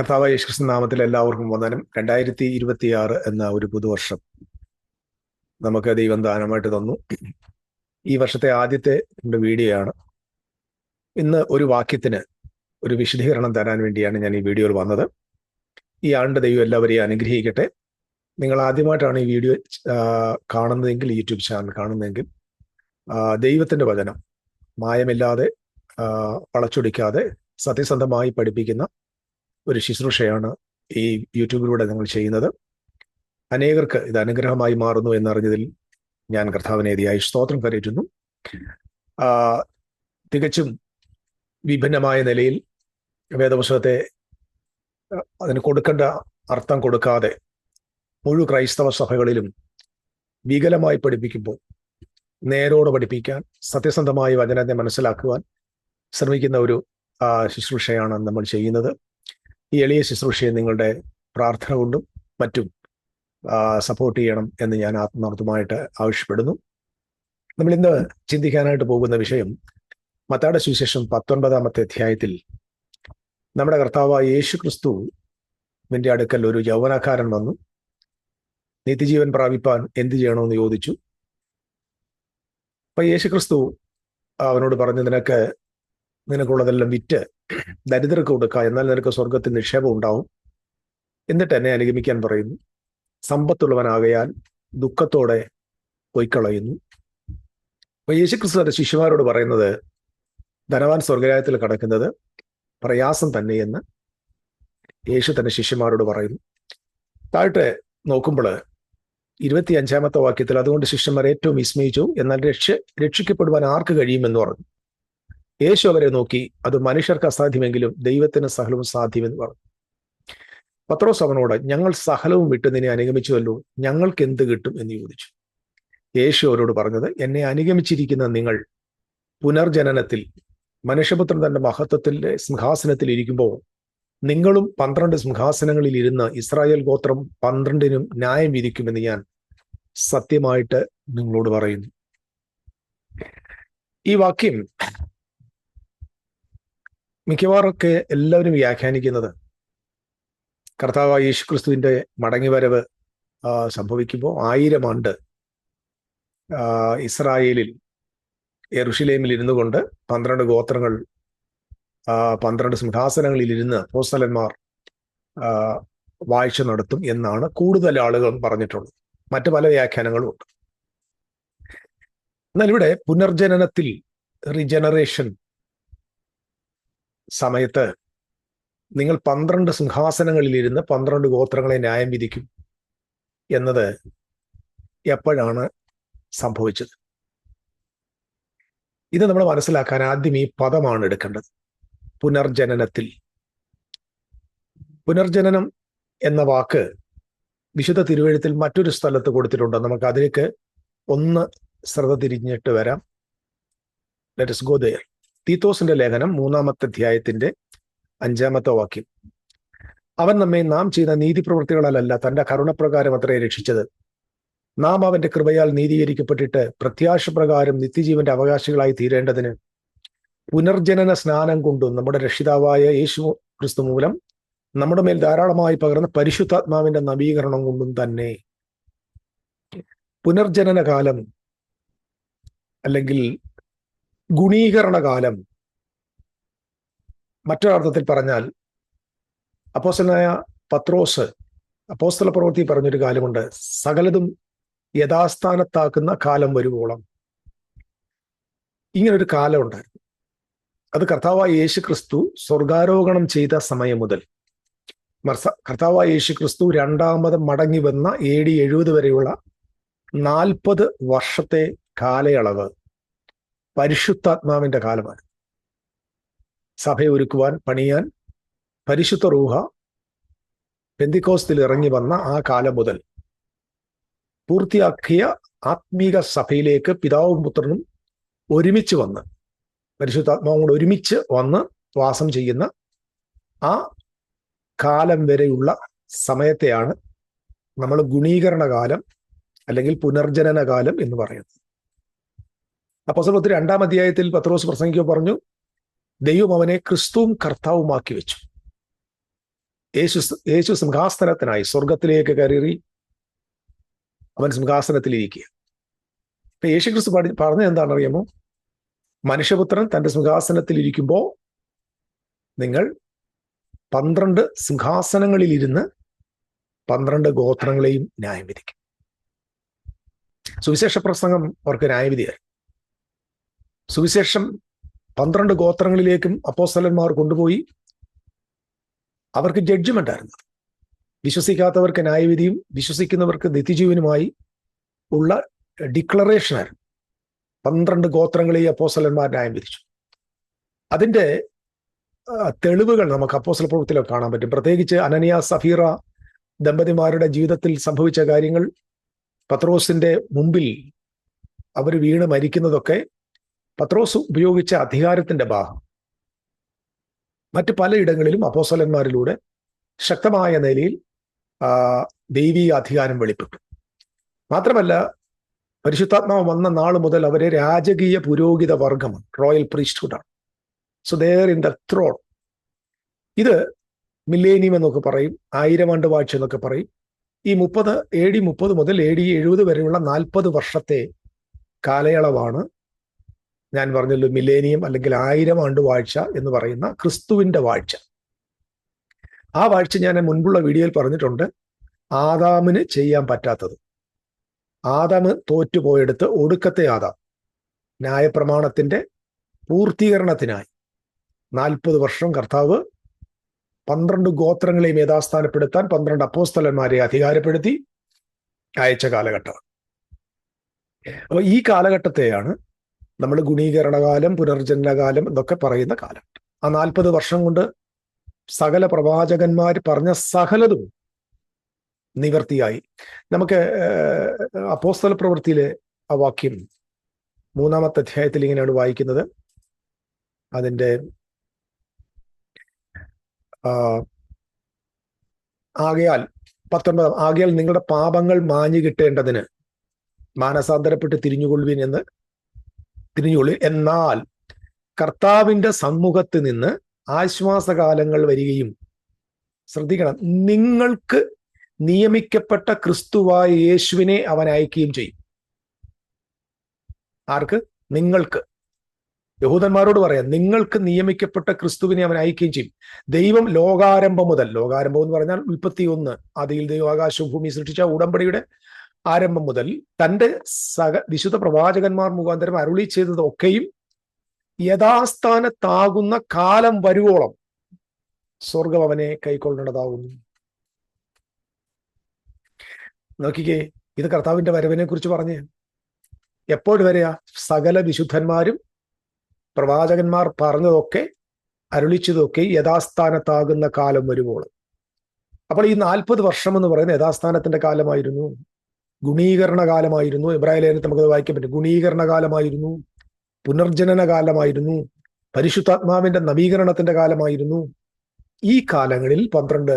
കർത്താവ് യേശുക്രിസ്തു നാമത്തിൽ എല്ലാവർക്കും വന്ദനം. രണ്ടായിരത്തി ഇരുപത്തിയാറ് എന്ന ഒരു പുതുവർഷം നമുക്ക് ദൈവം ദാനമായിട്ട് തന്നു. ഈ വർഷത്തെ ആദ്യത്തെ എന്റെ വീഡിയോ ആണ്. ഇന്ന് ഒരു വാക്യത്തിന് ഒരു വിശദീകരണം തരാൻ വേണ്ടിയാണ് ഞാൻ ഈ വീഡിയോയിൽ വന്നത്. ഈ ആണ്ട് ദൈവം എല്ലാവരെയും അനുഗ്രഹിക്കട്ടെ. നിങ്ങൾ ആദ്യമായിട്ടാണ് ഈ വീഡിയോ കാണുന്നതെങ്കിൽ യൂട്യൂബ് ചാനൽ കാണുന്നതെങ്കിൽ ദൈവത്തിന്റെ വചനം മായമില്ലാതെ വളച്ചൊടിക്കാതെ സത്യസന്ധമായി പഠിപ്പിക്കുന്ന ഒരു ശുശ്രൂഷയാണ് ഈ യൂട്യൂബിലൂടെ ഞങ്ങൾ ചെയ്യുന്നത്. അനേകർക്ക് ഇത് അനുഗ്രഹമായി മാറുന്നു എന്നറിഞ്ഞതിൽ ഞാൻ കർത്താവിനെ ഇതിയായി സ്തോത്രം കരയറ്റുന്നു. തികച്ചും വിഭിന്നമായ നിലയിൽ വേദപുസ്തകത്തെ അതിന് കൊടുക്കേണ്ട അർത്ഥം കൊടുക്കാതെ മുഴു ക്രൈസ്തവ സഭകളിലും വികലമായി പഠിപ്പിക്കുമ്പോൾ നേരോട് പഠിപ്പിക്കാൻ സത്യസന്ധമായി വചനത്തെ മനസ്സിലാക്കുവാൻ ശ്രമിക്കുന്ന ഒരു ശുശ്രൂഷയാണ് നമ്മൾ ചെയ്യുന്നത്. ഈ എളിയ ശുശ്രൂഷയെ നിങ്ങളുടെ പ്രാർത്ഥന കൊണ്ടും മറ്റും സപ്പോർട്ട് ചെയ്യണം എന്ന് ഞാൻ ആത്മാർത്ഥമായിട്ട് ആവശ്യപ്പെടുന്നു. നമ്മൾ ഇന്ന് ചിന്തിക്കാനായിട്ട് പോകുന്ന വിഷയം മത്താടെ സുവിശേഷം പത്തൊൻപതാമത്തെ അധ്യായത്തിൽ നമ്മുടെ കർത്താവ് യേശു ക്രിസ്തു നിന്റെ അടുക്കൽ ഒരു യൗവനക്കാരൻ വന്നു. നിത്യജീവൻ പ്രാപിപ്പാൻ എന്ത് ചെയ്യണമെന്ന് ചോദിച്ചു. അപ്പൊ യേശു ക്രിസ്തു അവനോട് പറഞ്ഞു നിനക്ക് നിനക്കുള്ളതെല്ലാം വിറ്റ് ദരിദ്രർക്ക് കൊടുക്കുക എന്നാൽ നിനക്ക് സ്വർഗത്തിൽ നിക്ഷേപം ഉണ്ടാവും. എന്നിട്ട് എന്നെ അനുഗമിക്കാൻ പറയുന്നു. സമ്പത്തുള്ളവനാകയാൽ ദുഃഖത്തോടെ പൊയ്ക്കളയുന്നു. അപ്പൊ യേശുക്രിസ്തു തന്റെ ശിഷ്യന്മാരോട് പറയുന്നത് ധനവാൻ സ്വർഗരായത്തിൽ കടക്കുന്നത് പ്രയാസം തന്നെയെന്ന് യേശു തന്റെ ശിഷ്യന്മാരോട് പറയുന്നു. താഴെ നോക്കുമ്പോൾ ഇരുപത്തി അഞ്ചാമത്തെ വാക്യത്തിൽ അതുകൊണ്ട് ശിഷ്യന്മാർ ഏറ്റവും വിസ്മയിച്ചു എന്നാൽ രക്ഷ രക്ഷിക്കപ്പെടുവാൻ ആർക്ക് കഴിയുമെന്ന് പറഞ്ഞു. യേശു അവരെ നോക്കി അത് മനുഷ്യർക്ക് അസാധ്യമെങ്കിലും ദൈവത്തിന് സകലവും സാധ്യമെന്ന് പറഞ്ഞു. പത്രോസ് അവനോട് ഞങ്ങൾ സഹലവും വിട്ട് നിന്നെ അനുഗമിച്ചുവല്ലോ ഞങ്ങൾക്ക് എന്ത് കിട്ടും? എന്ന് ചോദിച്ചു. യേശു അവരോട് പറഞ്ഞത് എന്നെ അനുഗമിച്ചിരിക്കുന്ന നിങ്ങൾ പുനർജനനത്തിൽ മനുഷ്യപുത്രൻ തന്റെ മഹത്വത്തിന്റെ സിംഹാസനത്തിൽ ഇരിക്കുമ്പോൾ നിങ്ങളും പന്ത്രണ്ട് സിംഹാസനങ്ങളിൽ ഇരുന്ന് ഇസ്രായേൽ ഗോത്രം പന്ത്രണ്ടിനും ന്യായം വിധിക്കുമെന്ന് ഞാൻ സത്യമായിട്ട് നിങ്ങളോട് പറയുന്നു. ഈ വാക്യം മിക്കവാറൊക്കെ എല്ലാവരും വ്യാഖ്യാനിക്കുന്നത് കർത്താവ് യേശു ക്രിസ്തുവിന്റെ മടങ്ങിവരവ് സംഭവിക്കുമ്പോൾ ആയിരം ആണ്ട് ഇസ്രായേലിൽ എറുഷലേമിൽ ഇരുന്നു കൊണ്ട് പന്ത്രണ്ട് ഗോത്രങ്ങൾ പന്ത്രണ്ട് സിംഹാസനങ്ങളിൽ ഇരുന്ന് അപ്പോസ്തലന്മാർ വാഴ്ച നടത്തും എന്നാണ് കൂടുതൽ ആളുകൾ പറഞ്ഞിട്ടുള്ളത്. മറ്റു പല വ്യാഖ്യാനങ്ങളും ഉണ്ട്. എന്നാൽ ഇവിടെ പുനർജനനത്തിൽ റിജനറേഷൻ സമയത്ത് നിങ്ങൾ പന്ത്രണ്ട് സിംഹാസനങ്ങളിലിരുന്ന് പന്ത്രണ്ട് ഗോത്രങ്ങളെ ന്യായം വിധിക്കും എന്നത് എപ്പോഴാണ് സംഭവിച്ചത്? ഇത് നമ്മൾ മനസ്സിലാക്കാൻ ആദ്യം ഈ പദമാണ് എടുക്കേണ്ടത്. പുനർജനനത്തിൽ. പുനർജനനം എന്ന വാക്ക് വിശുദ്ധ തിരുവഴുത്തിൽ മറ്റൊരു സ്ഥലത്ത് കൊടുത്തിട്ടുണ്ട്. നമുക്ക് അതിലേക്ക് ഒന്ന് ശ്രദ്ധ തിരിഞ്ഞിട്ട് വരാം. ലെറ്റ് ഗോ ദയർ തീത്തോസിന്റെ ലേഖനം മൂന്നാമത്തെ അധ്യായത്തിന്റെ അഞ്ചാമത്തെ വാക്യം. അവൻ നമ്മെ നാം ചെയ്ത നീതിപ്രവൃത്തികളല്ല തന്റെ കരുണപ്രകാരം അത്രേ രക്ഷിച്ചത്. നാം അവന്റെ കൃപയാൽ നീതീകരിക്കപ്പെട്ടിട്ട് പ്രത്യാശ പ്രകാരം നിത്യജീവന്റെ അവകാശികളായി തീരേണ്ടതിന് പുനർജനന സ്നാനം കൊണ്ടും നമ്മുടെ രക്ഷിതാവായ യേശു ക്രിസ്തു മൂലം നമ്മുടെ മേൽ ധാരാളമായി പകർന്ന പരിശുദ്ധാത്മാവിന്റെ നവീകരണം കൊണ്ടും തന്നെ. പുനർജനന കാലം അല്ലെങ്കിൽ ഗുണീകരണ കാലം മറ്റൊരർത്ഥത്തിൽ പറഞ്ഞാൽ അപ്പോസ്റ്റലായ പത്രോസ് അപ്പോസ്തല പ്രവൃത്തി പറഞ്ഞൊരു കാലമുണ്ട് സകലതും യഥാസ്ഥാനത്താക്കുന്ന കാലം വരുവോളം. ഇങ്ങനൊരു കാലം ഉണ്ടായിരുന്നു അത് കർത്താവായ യേശു ക്രിസ്തു സ്വർഗാരോഹണം ചെയ്ത സമയം മുതൽ. മർസ- കർത്താവായ യേശു ക്രിസ്തു രണ്ടാമത് മടങ്ങി വന്ന എ ഡി എഴുപത് വരെയുള്ള നാൽപ്പത് വർഷത്തെ കാലയളവ്. പരിശുദ്ധാത്മാവിന്റെ കാലമാണ്. സഭയെ ഒരുക്കുവാൻ പണിയാൻ പരിശുദ്ധ റൂഹ പെന്തിക്കോസ്തിൽ ഇറങ്ങി വന്ന ആ കാലം മുതൽ പൂർത്തിയാക്കിയ ആത്മീക സഭയിലേക്ക് പിതാവും പുത്രനും ഒരുമിച്ച് വന്ന് പരിശുദ്ധാത്മാവും കൂടെ ഒരുമിച്ച് വന്ന് വാസം ചെയ്യുന്ന ആ കാലം വരെയുള്ള സമയത്തെയാണ് നമ്മൾ ഗുണീകരണകാലം അല്ലെങ്കിൽ പുനർജനന കാലം എന്ന് പറയുന്നത്. അപ്പോസ്തലത്തിൽ രണ്ടാം അധ്യായത്തിൽ പത്രോസ് പ്രസംഗിക്കുക പറഞ്ഞു ദൈവം അവനെ ക്രിസ്തുവും കർത്താവുമാക്കി വെച്ചു. യേശു യേശു സിംഹാസനത്തിനായി സ്വർഗത്തിലേക്ക് കയറി അവൻ സിംഹാസനത്തിലിരിക്കുക. ഇപ്പൊ യേശുക്രിസ്തു പഠി പറഞ്ഞത് എന്താണെന്ന് അറിയാമോ മനുഷ്യപുത്രൻ തന്റെ സിംഹാസനത്തിൽ ഇരിക്കുമ്പോൾ നിങ്ങൾ പന്ത്രണ്ട് സിംഹാസനങ്ങളിൽ ഇരുന്ന് പന്ത്രണ്ട് ഗോത്രങ്ങളെയും ന്യായം വിധിക്കും സുവിശേഷ പ്രസംഗം അവർക്ക് ന്യായവിധിയായി. സുവിശേഷം പന്ത്രണ്ട് ഗോത്രങ്ങളിലേക്കും അപ്പോസ്തലന്മാർ കൊണ്ടുപോയി. അവർക്ക് ജഡ്ജ്മെന്റ് ആയിരുന്നു. വിശ്വസിക്കാത്തവർക്ക് ന്യായവിധിയും വിശ്വസിക്കുന്നവർക്ക് നിത്യജീവനുമായി ഉള്ള ഡിക്ലറേഷൻ ആയിരുന്നു. പന്ത്രണ്ട് ഗോത്രങ്ങളെ അപ്പോസ്തലന്മാർ ന്യായം വിധിച്ചു. അതിന്റെ തെളിവുകൾ നമുക്ക് അപ്പോസ്തല പ്രവൃത്തിയിലൊക്കെ കാണാൻ പറ്റും. പ്രത്യേകിച്ച് അനനിയ സഫീറ ദമ്പതിമാരുടെ ജീവിതത്തിൽ സംഭവിച്ച കാര്യങ്ങൾ പത്രോസിന്റെ മുമ്പിൽ അവർ വീണ് മരിക്കുന്നതൊക്കെ പത്രോസ് ഉപയോഗിച്ച അധികാരത്തിന്റെ ഭാഗം. മറ്റ് പലയിടങ്ങളിലും അപ്പോസ്തലന്മാരിലൂടെ ശക്തമായ നിലയിൽ ദൈവീക അധികാരം വെളിപ്പെട്ടു. മാത്രമല്ല പരിശുദ്ധാത്മാവ് വന്ന നാൾ മുതൽ അവരെ രാജകീയ പുരോഹിത വർഗമാണ് royal പ്രീസ്റ്റ്ഹുഡാണ്. So there in the throne ഇത് മില്ലേനിയം എന്നൊക്കെ പറയും ആയിരം ആണ്ട് വാഴ്ച എന്നൊക്കെ പറയും. ഈ മുപ്പത് എ ഡി മുപ്പത് മുതൽ എ ഡി എഴുപത് വരെയുള്ള നാൽപ്പത് വർഷത്തെ കാലയളവാണ് ഞാൻ പറഞ്ഞല്ലോ മില്ലേനിയം അല്ലെങ്കിൽ ആയിരം ആണ്ട് വാഴ്ച എന്ന് പറയുന്ന ക്രിസ്തുവിന്റെ വാഴ്ച. ആ വാഴ്ച ഞാൻ മുൻപുള്ള വീഡിയോയിൽ പറഞ്ഞിട്ടുണ്ട്. ആദാമിന് ചെയ്യാൻ പറ്റാത്തത്. ആദാമ് തോറ്റുപോയെടുത്ത് ഒടുക്കത്തെ ആദാം. ന്യായപ്രമാണത്തിന്റെ പൂർത്തീകരണത്തിനായി. നാൽപ്പത് വർഷം കർത്താവ് പന്ത്രണ്ട് ഗോത്രങ്ങളെയും യഥാസ്ഥാനപ്പെടുത്താൻ പന്ത്രണ്ട് അപ്പോസ്തലന്മാരെ അധികാരപ്പെടുത്തി അയച്ച കാലഘട്ടമാണ്. അപ്പൊ ഈ കാലഘട്ടത്തെയാണ് നമ്മൾ ഗുണീകരണകാലം പുനർജനനകാലം എന്നൊക്കെ പറയുന്ന കാലം. ആ നാൽപ്പത് വർഷം കൊണ്ട് സകല പ്രവാചകന്മാർ പറഞ്ഞ സകലതും നിവർത്തിയായി. നമുക്ക് അപ്പോസ്തല പ്രവൃത്തിയിലെ ആ വാക്യം മൂന്നാമത്തെ അധ്യായത്തിൽ ഇങ്ങനെയാണ് വായിക്കുന്നത്. അതിന്റെ ആകയാൽ പത്തൊൻപതാം ആകയാൽ നിങ്ങളുടെ പാപങ്ങൾ മാഞ്ഞു കിട്ടേണ്ടതിന് മാനസാന്തരപ്പെട്ട് തിരിഞ്ഞുകൊള്ളുവിൻ എന്ന് തിരിഞ്ഞുകൊള്ളു. എന്നാൽ കർത്താവിന്റെ സമ്മുഖത്ത് നിന്ന് ആശ്വാസകാലങ്ങൾ വരികയും ശ്രദ്ധിക്കണം. നിങ്ങൾക്ക് നിയമിക്കപ്പെട്ട ക്രിസ്തുവായ യേശുവിനെ അവൻ അയക്കുകയും ചെയ്യും. ആർക്ക്? നിങ്ങൾക്ക്. യഹൂദന്മാരോട് പറയാം നിങ്ങൾക്ക് നിയമിക്കപ്പെട്ട ക്രിസ്തുവിനെ അവൻ അയക്കുകയും ചെയ്യും. ദൈവം ലോകാരംഭം മുതൽ ലോകാരംഭം എന്ന് പറഞ്ഞാൽ ഉൽപ്പത്തി ഒന്ന് അതിൽ ദൈവം ഭൂമി സൃഷ്ടിച്ച ഉടമ്പടിയുടെ ആരംഭം മുതൽ തന്റെ സക വിശുദ്ധ പ്രവാചകന്മാർ മുഖാന്തരം അരുളി ചെയ്തതൊക്കെയും യഥാസ്ഥാനത്താകുന്ന കാലം വരുവോളം സ്വർഗം അവനെ കൈക്കൊള്ളേണ്ടതാകുന്നു നോക്കിക്കേ ഇത് കർത്താവിന്റെ വരവിനെ കുറിച്ച് പറഞ്ഞ് എപ്പോഴും വരെയാ സകല വിശുദ്ധന്മാരും പ്രവാചകന്മാർ പറഞ്ഞതൊക്കെ അരുളിച്ചതൊക്കെ യഥാസ്ഥാനത്താകുന്ന കാലം വരുമ്പോൾ അപ്പോൾ ഈ നാൽപ്പത് വർഷം എന്ന് പറയുന്ന യഥാസ്ഥാനത്തിന്റെ കാലമായിരുന്നു. ഗുണീകരണ കാലമായിരുന്നു ഇബ്രാഹിം ലേഖനത്തിൽ നമുക്കത് വായിക്കാൻ പറ്റും. ഗുണീകരണ കാലമായിരുന്നു പുനർജനന കാലമായിരുന്നു പരിശുദ്ധാത്മാവിന്റെ നവീകരണത്തിന്റെ കാലമായിരുന്നു. ഈ കാലങ്ങളിൽ പന്ത്രണ്ട്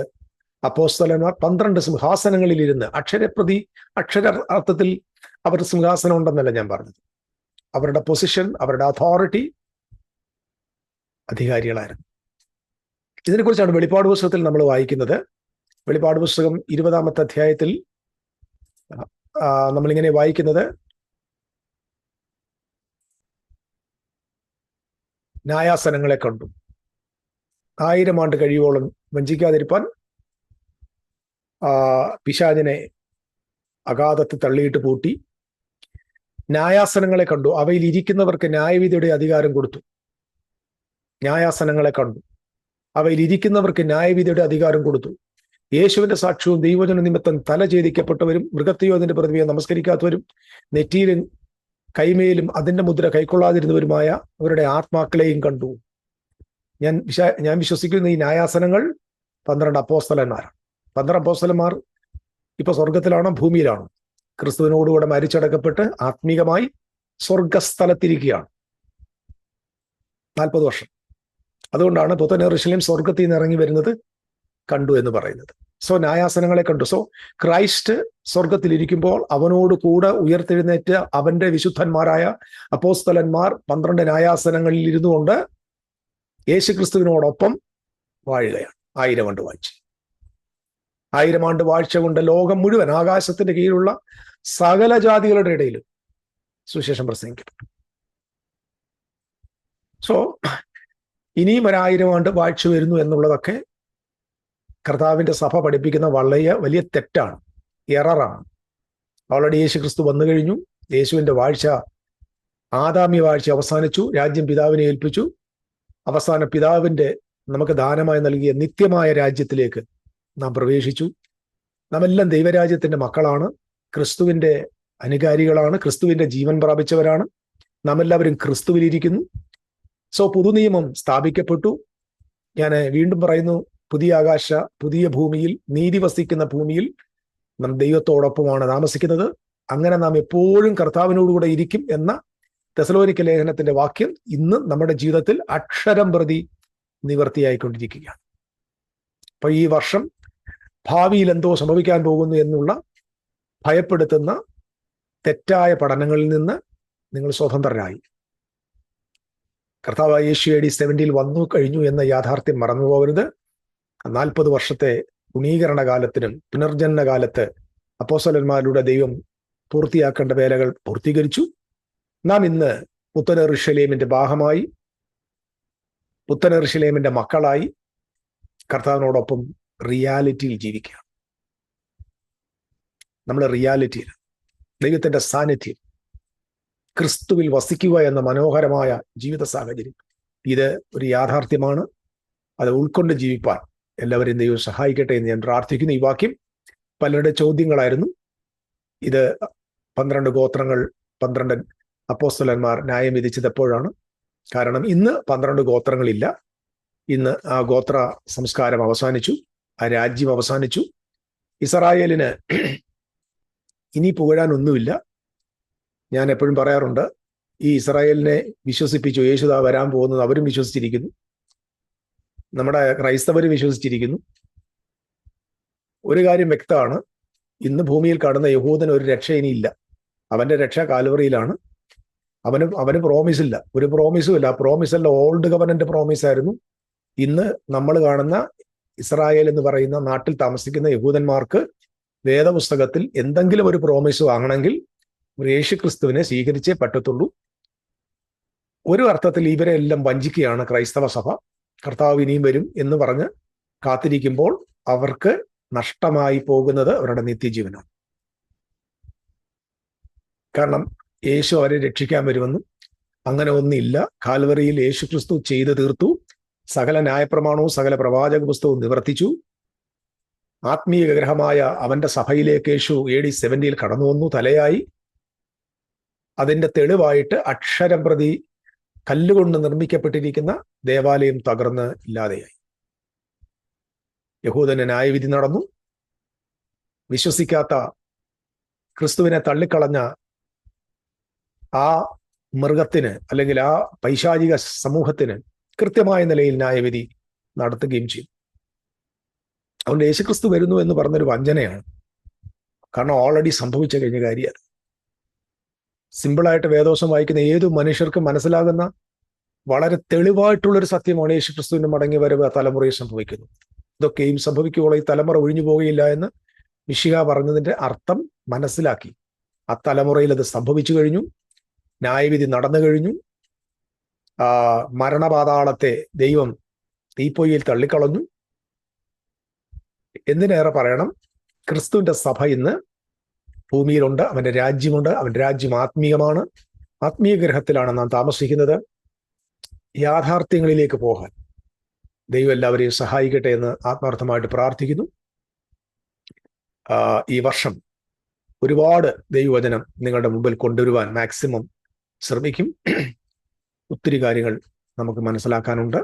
അപ്പോസ്തലന്മാർ പന്ത്രണ്ട് സിംഹാസനങ്ങളിൽ ഇരുന്ന് അക്ഷരപ്രതി അക്ഷര അർത്ഥത്തിൽ അവർ സിംഹാസനം ഉണ്ടെന്നല്ല ഞാൻ പറഞ്ഞത്. അവരുടെ പൊസിഷൻ അവരുടെ അതോറിറ്റി അധികാരികളായിരുന്നു. ഇതിനെക്കുറിച്ചാണ് വെളിപ്പാട് പുസ്തകത്തിൽ നമ്മൾ വായിക്കുന്നത്. വെളിപ്പാട് പുസ്തകം ഇരുപതാമത്തെ അധ്യായത്തിൽ നമ്മളിങ്ങനെ വായിക്കുന്നത് ന്യായാസനങ്ങളെ കണ്ടു. ആയിരം ആണ്ട് കഴിയുവോളം വഞ്ചിക്കാതിരിപ്പാൻ പിശാചിനെ അഗാധത്ത് തള്ളിയിട്ട് പൂട്ടി. ന്യായാസനങ്ങളെ കണ്ടു. അവയിൽ ഇരിക്കുന്നവർക്ക് ന്യായവിധിയുടെ അധികാരം കൊടുത്തു. ന്യായാസനങ്ങളെ കണ്ടു. അവയിൽ ഇരിക്കുന്നവർക്ക് ന്യായവിധിയുടെ അധികാരം കൊടുത്തു. യേശുവിന്റെ സാക്ഷ്യവും ദൈവജന നിമിത്തം തല ഛേദിക്കപ്പെട്ടവരും മൃഗത്തെയോ അതിന്റെ പ്രതിമയോ നമസ്കരിക്കാത്തവരും നെറ്റിയിലും കൈമേലും അതിന്റെ മുദ്ര കൈക്കൊള്ളാതിരുന്നവരുമായ അവരുടെ ആത്മാക്കളെയും കണ്ടു. ഞാൻ വിശാ ഞാൻ വിശ്വസിക്കുന്ന ഈ ന്യായാസനങ്ങൾ പന്ത്രണ്ട് അപ്പോസ്തലന്മാരാണ്. പന്ത്രണ്ട് അപ്പോസ്തലന്മാർ ഇപ്പൊ സ്വർഗത്തിലാണോ ഭൂമിയിലാണോ? ക്രിസ്തുവിനോടുകൂടെ മരിച്ചടക്കപ്പെട്ട് ആത്മീകമായി സ്വർഗസ്ഥലത്തിരിക്കുകയാണ്. നാൽപ്പത് വർഷം. അതുകൊണ്ടാണ് പുത്തനെറുശലേം സ്വർഗത്തിൽ നിന്ന് ഇറങ്ങി വരുന്നത് കണ്ടു എന്ന് പറയുന്നത്. സോ ന്യായാസനങ്ങളെ കണ്ടു. സോ ക്രൈസ്റ്റ് സ്വർഗത്തിലിരിക്കുമ്പോൾ അവനോട് കൂടെ ഉയർത്തെഴുന്നേറ്റ് അവന്റെ വിശുദ്ധന്മാരായ അപ്പോസ്തലന്മാർ പന്ത്രണ്ട് ന്യായാസനങ്ങളിൽ ഇരുന്നു കൊണ്ട് യേശുക്രിസ്തുവിനോടൊപ്പം വാഴുകയാണ്. ആയിരം ആണ്ട് വായിച്ച് ആയിരം ആണ്ട് വാഴ്ച കൊണ്ട് ലോകം മുഴുവൻ ആകാശത്തിന്റെ കീഴിലുള്ള സകല ജാതികളുടെ ഇടയിൽ സുശേഷം പ്രസംഗിക്കപ്പെട്ടു. സോ ഇനിയും ഒരായിരം ആണ്ട് വാഴ്ച വരുന്നു എന്നുള്ളതൊക്കെ കർത്താവിന്റെ സഭ പഠിപ്പിക്കുന്ന വളരെ വലിയ തെറ്റാണ്. എററാണ് ഓൾറെഡി യേശു ക്രിസ്തു വന്നു കഴിഞ്ഞു. യേശുവിന്റെ വാഴ്ച ആദാമി വാഴ്ച അവസാനിച്ചു. രാജ്യം പിതാവിനെ ഏൽപ്പിച്ചു. അവസാന പിതാവിന്റെ നമുക്ക് ദാനമായി നൽകിയ നിത്യമായ രാജ്യത്തിലേക്ക് നാം പ്രവേശിച്ചു. നാമെല്ലാം ദൈവരാജ്യത്തിന്റെ മക്കളാണ്. ക്രിസ്തുവിന്റെ അനുകാരികളാണ്. ക്രിസ്തുവിന്റെ ജീവൻ പ്രാപിച്ചവരാണ്. നാം എല്ലാവരും ക്രിസ്തുവിലിരിക്കുന്നു. സോ പുതുനിയമം സ്ഥാപിക്കപ്പെട്ടു. ഞാൻ വീണ്ടും പറയുന്നു പുതിയ ആകാശ പുതിയ ഭൂമിയിൽ നീതി വസിക്കുന്ന ഭൂമിയിൽ നാം ദൈവത്തോടൊപ്പമാണ് താമസിക്കുന്നത്. അങ്ങനെ നാം എപ്പോഴും കർത്താവിനോടുകൂടെ ഇരിക്കും എന്ന തെസലോനിക്ക ലേഖനത്തിന്റെ വാക്യം ഇന്ന് നമ്മുടെ ജീവിതത്തിൽ അക്ഷരം പ്രതി നിവർത്തിയായിക്കൊണ്ടിരിക്കുകയാണ്. അപ്പൊ ഈ വർഷം ഭാവിയിൽ എന്തോ സംഭവിക്കാൻ പോകുന്നു എന്നുള്ള ഭയപ്പെടുത്തുന്ന തെറ്റായ പഠനങ്ങളിൽ നിന്ന് നിങ്ങൾ സ്വതന്ത്രരായി. കർത്താവ് യേശു എ ഡി സെവന്റിയിൽ വന്നു കഴിഞ്ഞു എന്ന യാഥാർത്ഥ്യം മറന്നു പോകരുത് നാൽപ്പത് വർഷത്തെ ഗുണീകരണ കാലത്തിനും പുനർജന്മ കാലത്ത് അപ്പോസലന്മാരുടെ ദൈവം പൂർത്തിയാക്കേണ്ട വേലകൾ പൂർത്തീകരിച്ചു. നാം ഇന്ന് പുത്തന ഋഷലേമിന്റെ ഭാഗമായി പുത്തന ഋഷലേമിന്റെ മക്കളായി കർത്താവിനോടൊപ്പം റിയാലിറ്റിയിൽ ജീവിക്കുക നമ്മൾ റിയാലിറ്റിയിൽ ദൈവത്തിന്റെ സാന്നിധ്യം ക്രിസ്തുവിൽ വസിക്കുക എന്ന മനോഹരമായ ജീവിത സാഹചര്യം. ഇത് ഒരു യാഥാർത്ഥ്യമാണ്. അത് ഉൾക്കൊണ്ട് ജീവിപ്പാൻ എല്ലാവരെയും ദൈവം സഹായിക്കട്ടെ എന്ന് ഞാൻ പ്രാർത്ഥിക്കുന്നു. ഈ വാക്യം പലരുടെ ചോദ്യങ്ങളായിരുന്നു. ഇത് പന്ത്രണ്ട് ഗോത്രങ്ങൾ പന്ത്രണ്ട് അപ്പോസ്തലന്മാർ ന്യായം വിധിച്ചത് എപ്പോഴാണ് കാരണം ഇന്ന് പന്ത്രണ്ട് ഗോത്രങ്ങളില്ല. ഇന്ന് ആ ഗോത്ര സംസ്കാരം അവസാനിച്ചു ആ രാജ്യം അവസാനിച്ചു. ഇസ്രായേലിന് ഇനി പുകഴാനൊന്നുമില്ല ഞാൻ എപ്പോഴും പറയാറുണ്ട് ഈ ഇസ്രായേലിനെ വിശ്വസിപ്പിച്ചു യേശുദാ വരാൻ പോകുന്നത് അവരും വിശ്വസിച്ചിരിക്കുന്നു. നമ്മുടെ ക്രൈസ്തവർ വിശ്വസിച്ചിരിക്കുന്നു. ഒരു കാര്യം വ്യക്തമാണ്. ഇന്ന് ഭൂമിയിൽ കാണുന്ന യഹൂദന് ഒരു രക്ഷ ഇനിയില്ല. അവന്റെ രക്ഷ കാലുവറിയിലാണ് അവന് അവന് പ്രോമിസ് ഇല്ല. ഒരു പ്രോമിസും ഇല്ല. പ്രോമിസ് അല്ല ഓൾഡ് ഗവൺമെന്റ് പ്രോമിസ് ആയിരുന്നു. ഇന്ന് നമ്മൾ കാണുന്ന ഇസ്രായേൽ എന്ന് പറയുന്ന നാട്ടിൽ താമസിക്കുന്ന യഹൂദന്മാർക്ക് വേദപുസ്തകത്തിൽ എന്തെങ്കിലും ഒരു പ്രോമിസ് വാങ്ങണമെങ്കിൽ യേശു ക്രിസ്തുവിനെ സ്വീകരിച്ചേ പറ്റത്തുള്ളൂ. ഒരു അർത്ഥത്തിൽ ഇവരെല്ലാം വഞ്ചിക്കുകയാണ് ക്രൈസ്തവ സഭ. കർത്താവ് ഇനിയും വരും എന്ന് പറഞ്ഞ് കാത്തിരിക്കുമ്പോൾ അവർക്ക് നഷ്ടമായി പോകുന്നത് അവരുടെ നിത്യജീവനാണ്. കാരണം യേശു അവരെ രക്ഷിക്കാൻ വരുമെന്നും അങ്ങനെ ഒന്നില്ല. കാൽവറിയിൽ യേശു ക്രിസ്തു ചെയ്തു തീർത്തു. സകല ന്യായപ്രമാണവും സകല പ്രവാചക പുസ്തകവും നിവർത്തിച്ചു. ആത്മീയ ഗ്രഹമായ അവന്റെ സഭയിലേക്ക് യേശു എ ഡി സെവന്റിയിൽ കടന്നു വന്നു തലയായി. അതിന്റെ തെളിവായിട്ട് അക്ഷരം പ്രതി കല്ലുകൊണ്ട് നിർമ്മിക്കപ്പെട്ടിരിക്കുന്ന ദേവാലയം തകർന്ന് ഇല്ലാതെയായി. യഹൂദന് ന്യായവിധി നടന്നു. വിശ്വസിക്കാത്ത ക്രിസ്തുവിനെ തള്ളിക്കളഞ്ഞ ആ മൃഗത്തിന് അല്ലെങ്കിൽ ആ പൈശാചിക സമൂഹത്തിന് കൃത്യമായ നിലയിൽ ന്യായവിധി നടത്തുകയും ചെയ്തു. അതുകൊണ്ട് യേശുക്രിസ്തു വരുന്നു എന്ന് പറഞ്ഞൊരു വഞ്ചനയാണ്. കാരണം ഓൾറെഡി സംഭവിച്ച കഴിഞ്ഞ കാര്യമാണ് സിമ്പിളായിട്ട് വേദോസം വായിക്കുന്ന ഏതു മനുഷ്യർക്ക് മനസ്സിലാകുന്ന വളരെ തെളിവായിട്ടുള്ളൊരു സത്യമാണ് യേശു ക്രിസ്തുവിന്റെ മടങ്ങി വരവ് ആ തലമുറയിൽ സംഭവിക്കുന്നു ഇതൊക്കെയും സംഭവിക്കുമ്പോൾ ഈ തലമുറ ഒഴിഞ്ഞു പോകുകയില്ല എന്ന് മിഷിക പറഞ്ഞതിന്റെ അർത്ഥം മനസ്സിലാക്കി. ആ തലമുറയിൽ അത് സംഭവിച്ചു കഴിഞ്ഞു. ന്യായവിധി നടന്നു കഴിഞ്ഞു. ആ മരണപാതാളത്തെ ദൈവം തീപ്പൊയ്യിൽ തള്ളിക്കളഞ്ഞു. എന്തിനേറെ പറയണം? ക്രിസ്തുവിന്റെ സഭ ഇന്ന് ഭൂമിയിലുണ്ട് അവന്റെ രാജ്യമുണ്ട് അവന്റെ രാജ്യം ആത്മീയമാണ്. ആത്മീയ ഗ്രഹത്തിലാണ് നാം താമസിക്കുന്നത്. യാഥാർത്ഥ്യങ്ങളിലേക്ക് പോകാൻ ദൈവം എല്ലാവരെയും സഹായിക്കട്ടെ എന്ന് ആത്മാർത്ഥമായിട്ട് പ്രാർത്ഥിക്കുന്നു. ഈ വർഷം ഒരുപാട് ദൈവവചനം നിങ്ങളുടെ മുമ്പിൽ കൊണ്ടുവരുവാൻ മാക്സിമം ശ്രമിക്കും. ഒത്തിരി കാര്യങ്ങൾ നമുക്ക് മനസ്സിലാക്കാനുണ്ട്.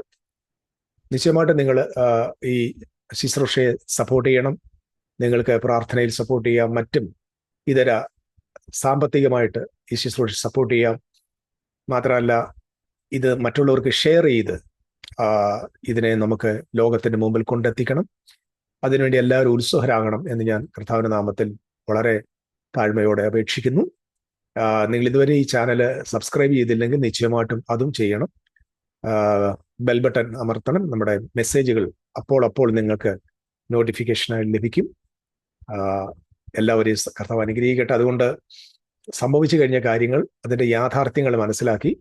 നിശ്ചയമായിട്ട് നിങ്ങൾ ഈ ശുശ്രൂഷയെ സപ്പോർട്ട് ചെയ്യണം. നിങ്ങൾക്ക് പ്രാർത്ഥനയിൽ സപ്പോർട്ട് ചെയ്യാം. മറ്റും ഇതര സാമ്പത്തികമായിട്ട് ഈ ശുശ്രൂഷ സപ്പോർട്ട് ചെയ്യാം. മാത്രമല്ല ഇത് മറ്റുള്ളവർക്ക് ഷെയർ ചെയ്ത് ഇതിനെ നമുക്ക് ലോകത്തിന്റെ മുമ്പിൽ കൊണ്ടെത്തിക്കണം. അതിനുവേണ്ടി എല്ലാവരും ഉത്സുഹരാകണം എന്ന് ഞാൻ കർത്താവിന്റെ നാമത്തിൽ വളരെ താഴ്മയോടെ അപേക്ഷിക്കുന്നു. നിങ്ങൾ ഇതുവരെ ഈ ചാനൽ സബ്സ്ക്രൈബ് ചെയ്തില്ലെങ്കിൽ നിശ്ചയമായിട്ടും അതും ചെയ്യണം. ബെൽ ബട്ടൺ അമർത്തണം. നമ്മുടെ മെസ്സേജുകൾ അപ്പോൾ അപ്പോൾ നിങ്ങൾക്ക് നോട്ടിഫിക്കേഷനായി ലഭിക്കും. എല്ലാവരെയും കർത്താവ് അനുഗ്രഹിക്കട്ടെ. അതുകൊണ്ട് സംഭവിച്ചു കഴിഞ്ഞ കാര്യങ്ങൾ അതിന്റെ യാഥാർത്ഥ്യങ്ങൾ മനസ്സിലാക്കി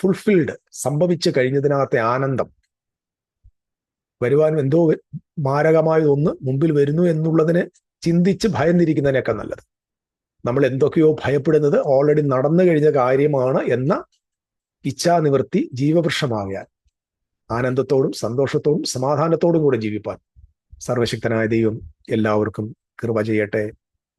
ഫുൾഫിൽഡ് സംഭവിച്ചു കഴിഞ്ഞതിനകത്തെ ആനന്ദം വരുവാനും എന്തോ മാരകമായ ഒന്ന് മുമ്പിൽ വരുന്നു എന്നുള്ളതിന് ചിന്തിച്ച് ഭയന്നിരിക്കുന്നതിനൊക്കെ നല്ലത്. നമ്മൾ എന്തൊക്കെയോ ഭയപ്പെടുന്നത് ഓൾറെഡി നടന്നു കഴിഞ്ഞ കാര്യമാണ് എന്ന ഇച്ഛാനിവൃത്തി ജീവവൃക്ഷമാകാൻ ആനന്ദത്തോടും സന്തോഷത്തോടും സമാധാനത്തോടും കൂടെ ജീവിപ്പാൻ സർവശക്തനായ ദൈവം എല്ലാവർക്കും കൃപ ചെയ്യട്ടെ.